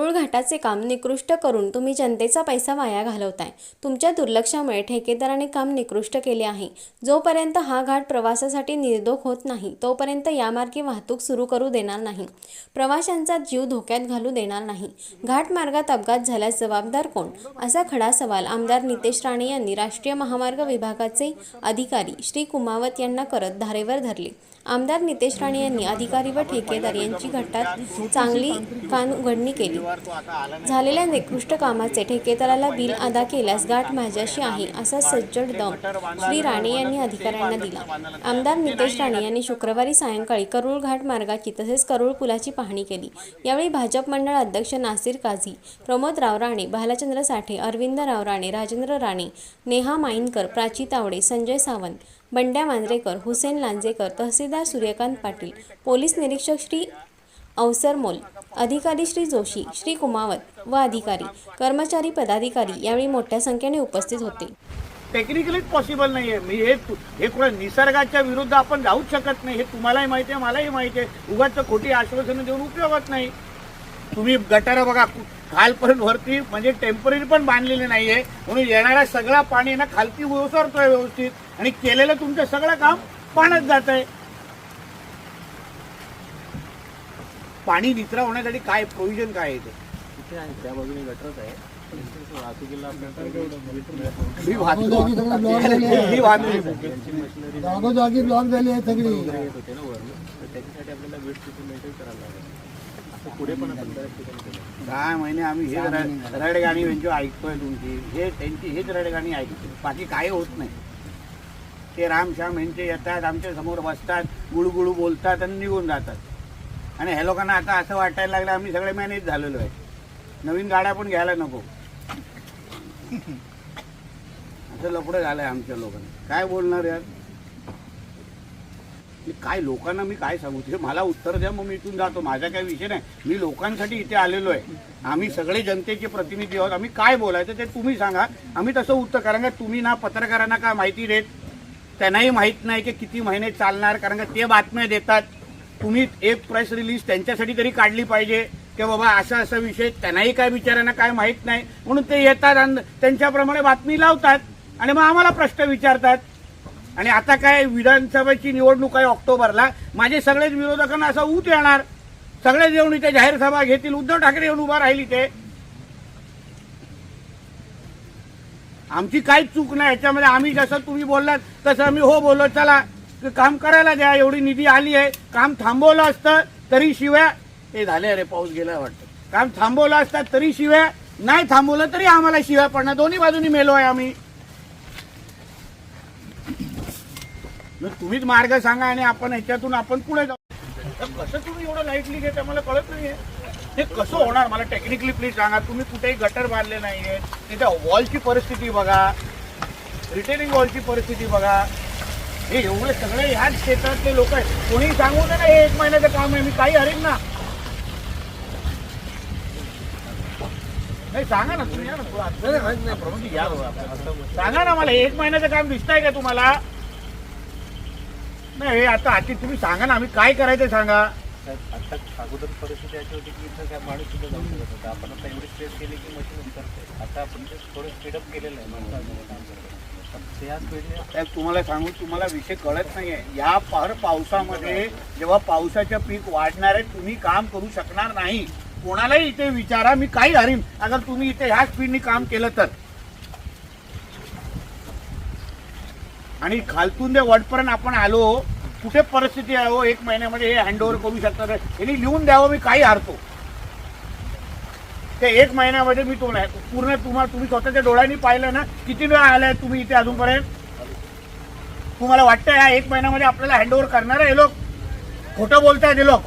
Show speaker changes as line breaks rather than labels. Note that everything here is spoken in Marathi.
घाटाचे काम निकृष्ट करून तुम्ही जनतेचा पैसा वाया घालवताय. तुमच्या दुर्लक्षामुळे ठेकेदाराने काम निकृष्ट केले आहे. जोपर्यंत हा घाट प्रवासासाठी निर्दोख होत नाही तोपर्यंत यामार्गे वाहतूक सुरू करू देणार नाही. प्रवाशांचा जीव धोक्यात घालू देणार नाही. घाट मार्गात अपघात झाल्यास जबाबदार कोण? असा खडा सवाल आमदार नितेश राणे यांनी राष्ट्रीय महामार्ग विभागाचे अधिकारी श्री कुमावत यांना करत धारेवर धरले. आमदार नितेश राणे यांनी अधिकारी व ठेकेदार यांची घटात चांगली कान उघडणी केली. झालेल्या निकृष्ट कामाचे ठेकेदाराला बिल अदा केल्यास गाठ माझ्याशी आहे असा सज्जड दम श्री राणे यांनी अधिकाऱ्यांना दिला. आमदार नितेश राणे यांनी शुक्रवारी सायंकाळी करूळ घाट मार्गाची तसेच करूळ पुलाची पाहणी केली. यावेळी भाजप मंडळ अध्यक्ष नासिर काझी प्रमोदराव राणे भालचंद्र साठे अरविंद राव राणे राजेंद्र राणे नेहा माईनकर प्राची तावडे संजय सावंत बंड्या मांजरेकर हुसेन लांजेकर तहसीलदार सूर्यकांत पाटील पोलीस निरीक्षक श्री अवसर मोल. अधिकारी श्री जोशी श्री कुमावत व अधिकारी कर्मचारी पदाधिकारी यावेळी मोठ्या संख्येने उपस्थित होते.
टेक्निकलीच पॉसिबल नाहीये. मी हे हे कुठं निसर्गाच्या विरुद्ध आपण जाऊच शकत नाही. हे तुम्हालाही माहिती आहे मलाही माहिती आहे. उगाच खोटी आश्वासनं देऊन उपयोगच नाही. तुम्ही गटार बघा खालपर्यंत वरती म्हणजे टेंपररी पण बांधलेली नाहीये. म्हणून येणारा सगळा पाणी ना खालती ओसरतोय व्यवस्थित. आणि केलेलं तुमचं सगळं काम पाण्यात जात आहे पाणी निचरा होण्यासाठी काय प्रोव्हिजन काय आहे ते
तिथे आहे त्या बाजूने गटरच आहे वाहतुकीला
वाचलो.
जागोजागी ब्लॉक झाले जागोजागी ब्लॉक आहे सगळी
होते ना वरनं तर त्याच्यासाठी आपल्याला वेट तिथे मेंटेन करायला लागेल असं पुढे पण आपण बऱ्याच ठिकाणी केलं
दहा महिने आम्ही हेच रड- रडगाणी त्यांची ऐकतोय तुमची हे त्यांची हेच रडगाणी ऐकतो बाकी काही होत नाही ते रामश्याम यांचे येतात आमच्यासमोर बसतात गुळगुळू बोलतात आणि निघून जातात आणि ह्या लोकांना आता असं वाटायला लागलं आम्ही सगळे मॅनेज झालेलो आहे. नवीन गाड्या पण घ्यायला नको. असं लपडं झालंय आमच्या लोकांना. काय बोलणार यार? मी काय लोकांना मी काय सांगू? तिथे मला उत्तर द्या मग मी इथून जातो. माझा काय विषय नाही. मी लोकांसाठी इथे आलेलो आहे. आम्ही सगळे जनतेचे प्रतिनिधी आहोत. आम्ही काय बोलायचं ते तुम्ही सांगा. आम्ही तसं उत्तर कारण का तुम्ही ना पत्रकारांना काय माहिती देत? त्यांनाही माहीत नाही की किती महिने चालणार कारण का ते बातम्या देतात. तुम्ही एक प्रेस रिलीज त्यांच्यासाठी तरी काढली पाहिजे. की बाबा असा असा विषय त्यांनाही काय विचारांना काय माहीत नाही. म्हणून ते येतात आणि त्यांच्याप्रमाणे बातमी लावतात. आणि मग आम्हाला प्रश्न विचारतात. आणि आता काय विधानसभेची निवडणूक आहे ऑक्टोबरला. माझे सगळेच विरोधकांना असा ऊत येणार. सगळेच येऊन इथे जाहीर सभा घेतील. उद्धव ठाकरे येऊन उभा राहील इथे. आमची काहीच चूक नाही. याच्यामध्ये आम्ही जसं तुम्ही बोललात तसं आम्ही हो बोललो. चला. काम करायला द्या एवढी निधी आली आहे. काम थांबवलं असतं तरी शिव्या हे झाले अरे पाऊस गेला वाटतं. काम थांबवलं असतं तरी शिव्या. नाही थांबवलं तरी आम्हाला शिव्या पडणार. दोन्ही बाजूनी मेलो आहे आम्ही. तुम्हीच मार्ग सांगा आणि आपण ह्याच्यातून आपण पुढे जाऊ. कसं तुम्ही एवढं लाईटली घेता मला कळत नाहीये. हे कसं होणार? मला टेक्निकली प्लीज सांगा. तुम्ही कुठेही गटर बांधले नाहीये तिथे वॉलची परिस्थिती बघा. रिटेनिंग वॉलची परिस्थिती बघा. हे एवढे सगळे ह्याच क्षेत्रातले लोक आहेत. कोणी सांगू नये ना हे एक महिन्याचं काम आहे मी काही हरेन ना. नाही सांगा ना तुम्ही या ना थोडं आत- प्रभूजी, या बघा. सांगा ना मला हे एक महिन्याचं काम दिसतंय का तुम्हाला? नाही हे आता आधी तुम्ही सांगा ना आम्ही काय करायचं सांगा.
आता अगोदर परिस्थिती अशी होती की इथं काय माणूस सुद्धा जाऊ शकत होता आपण आता एवढी स्ट्रेस केली की मशीन करते आता आपण ते थोडं स्पीडअप केलेलं आहे. माणसाचं काम करतो पण त्या स्पीडने
साहेब, तुम्हाला सांगू तुम्हाला विषय कळत नाहीये. या फार पावसामध्ये जेव्हा पावसाचं पीक वाढणार आहे तुम्ही काम करू शकणार नाही. कोणालाही इथे विचारा मी काही हरीन. अगर तुम्ही इथे ह्या स्पीडनी काम केलं तर. आणि खालतून ते वडपर्यंत आपण आलो कुठे परिस्थिती आहे हो एक महिन्यामध्ये हे हँडओव्हर करू शकतात. यांनी लिहून द्यावं मी काही हरतो. ते एक महिन्यामध्ये मी तो नाही पूर्ण तुम्हाला तुम्ही स्वतःच्या डोळ्यांनी पाहिलं ना किती वेळा आलाय तुम्ही इथे अजूनपर्यंत? तुम्हाला वाटतं या एक महिन्यामध्ये आपल्याला हँडओव्हर करणार आहे हे लोक? खोटं बोलतायत हे लोक.